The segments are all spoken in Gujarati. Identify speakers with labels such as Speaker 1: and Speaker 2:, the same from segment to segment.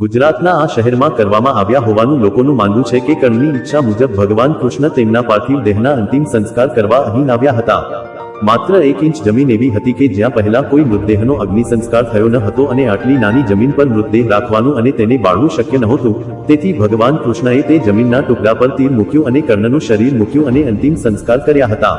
Speaker 1: ગુજરાતના આ શહેરમાં કરવામાં આવ્યા હોવાનું લોકોનું માનવું છે કે કર્ણની ઈચ્છા મુજબ ભગવાન કૃષ્ણ તેમના પાર્થિવ દેહના અંતિમ સંસ્કાર કરવા અહીં આવ્યા હતા. માત્ર એક ઇંચ જમીન એવી હતી કે જ્યાં પહેલા કોઈ મૃતદેહનો અગ્નિ સંસ્કાર થયો ન હતો અને આટલી નાની જમીન પર મૃતદેહ રાખવાનું અને તેને બાળવું શક્ય નહોતું. તેથી ભગવાન કૃષ્ણએ તે જમીનના ટુકડા પર તીર મૂક્યું અને કર્ણનું શરીર મૂક્યું અને અંતિમ સંસ્કાર કર્યા હતા.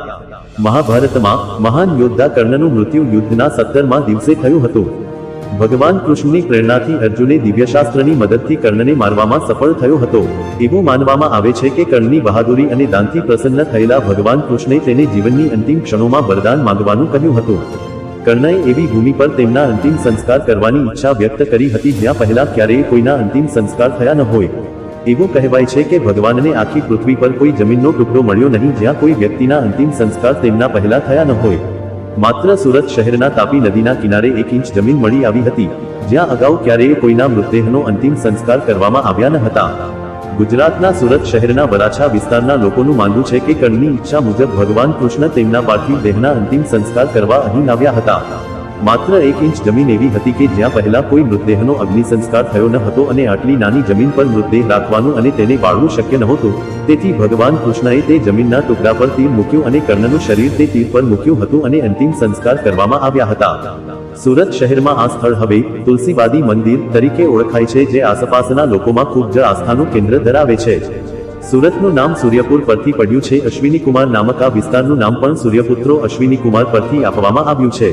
Speaker 1: મહાભારતમાં મહાન યોદ્ધા કર્ણનું મૃત્યુ યુદ્ધના સત્તરમાં દિવસે થયું હતું. ભગવાન કૃષ્ણની પ્રેરણાથી અર્જુને દિવ્યશાસ્ત્રની મદદથી કર્ણને મારવામાં સફળ થયો હતો. એવું માનવામાં આવે છે કે કર્ણની બહાદુરી અને દાનથી પ્રસન્ન થયેલા ભગવાન કૃષ્ણે તેને જીવનની અંતિમ ક્ષણોમાં વરદાન માંગવાનું કહ્યું હતું. કર્ણએ એવી ભૂમિ પર તેમના અંતિમ સંસ્કાર કરવાની ઈચ્છા વ્યક્ત કરી હતી જ્યાં પહેલા ક્યારેય કોઈના અંતિમ સંસ્કાર થયા ન હોય. એવું કહેવાય છે કે ભગવાનને આખી પૃથ્વી પર કોઈ જમીનનો ટુકડો મળ્યો નહીં જ્યાં કોઈ વ્યક્તિના અંતિમ સંસ્કાર તેમના પહેલા થયા ન હોય. માત્ર સુરત શહેરના તાપી નદીના કિનારે એક ઇંચ જમીન મળી આવી હતી, જ્યાં અગાઉ ક્યારેય કોઈના મૃતદેહનો અંતિમ સંસ્કાર કરવામાં આવ્યા ન હતા. ગુજરાતના સુરત શહેરના વરાછા વિસ્તારના લોકોનું માનવું છે કે કણની ઈચ્છા મુજબ ભગવાન કૃષ્ણ તેમના પાર્થિવ દેહના અંતિમ સંસ્કાર કરવા અહીં આવ્યા હતા. માત્ર એક ઇંચ જમીન એવી હતી કે જ્યાં પહેલા કોઈ મૃતદેહનો અગ્નિ સંસ્કાર થયો ન હતો અને આટલી નાની જમીન પર મૃતદેહ રાખવાનું અને તેને બાળવું શક્ય નહોતું. તેથી ભગવાન કૃષ્ણએ તે જમીનના ટુકડા પર તીર મૂક્યું અને કર્ણનું શરીર તે તીર પર મૂક્યું હતું અને અંતિમ સંસ્કાર કરવામાં આવ્યા હતા. સુરત શહેરમાં આ સ્થળ હવે તુલસીવાદી મંદિર તરીકે ઓળખાય છે, જે આસપાસના લોકોમાં ખૂબ જ આસ્થાનું કેન્દ્ર ધરાવે છે. સુરતનું નામ સૂર્યપુર પરથી પડ્યું છે. અશ્વિની કુમાર નામક આ વિસ્તારનું નામ પણ સૂર્યપુત્રો અશ્વિની કુમાર પરથી આપવામાં આવ્યું છે.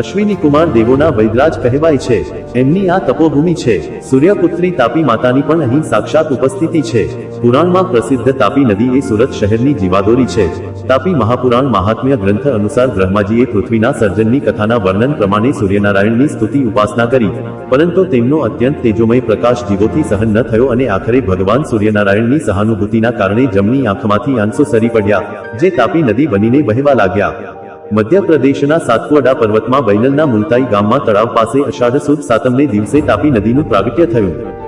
Speaker 1: અશ્વિની કુમાર દેવોના વૈદરાજ કહેવાય છે. એમની આ તપોભૂમિ છે. સૂર્યપુત્રી તાપી માતાની પણ અહીં સાક્ષાત ઉપસ્થિતિ છે. પુરાણમાં પ્રસિદ્ધ તાપી નદી એ સુરત શહેરની જીવાદોરી છે. તાપી મહાપુરાણ મહાત્મ્ય ગ્રંથ અનુસાર બ્રહ્માજીએ પૃથ્વીના સર્જનની કથાના વર્ણન પ્રમાણે સૂર્યનારાયણની સ્તુતિ ઉપાસના કરી. પરંતુ તેમનો અત્યંત તેજોમય પ્રકાશ જીવોથી સહન ન થયો અને આખરે ભગવાન સૂર્યનારાયણની સહાનુભૂતિના કારણે જમણી આંખમાંથી આંસુ સરી પડ્યા, જે તાપી નદી બનીને વહેવા લાગ્યા. મધ્યપ્રદેશના સાતપુડા પર્વતમાં બૈનલના મુલતાઈ ગામમાં તળાવ પાસે અષાઢ સુદ સાતમને દિવસે તાપી નદીનું પ્રાગટ્ય થયું.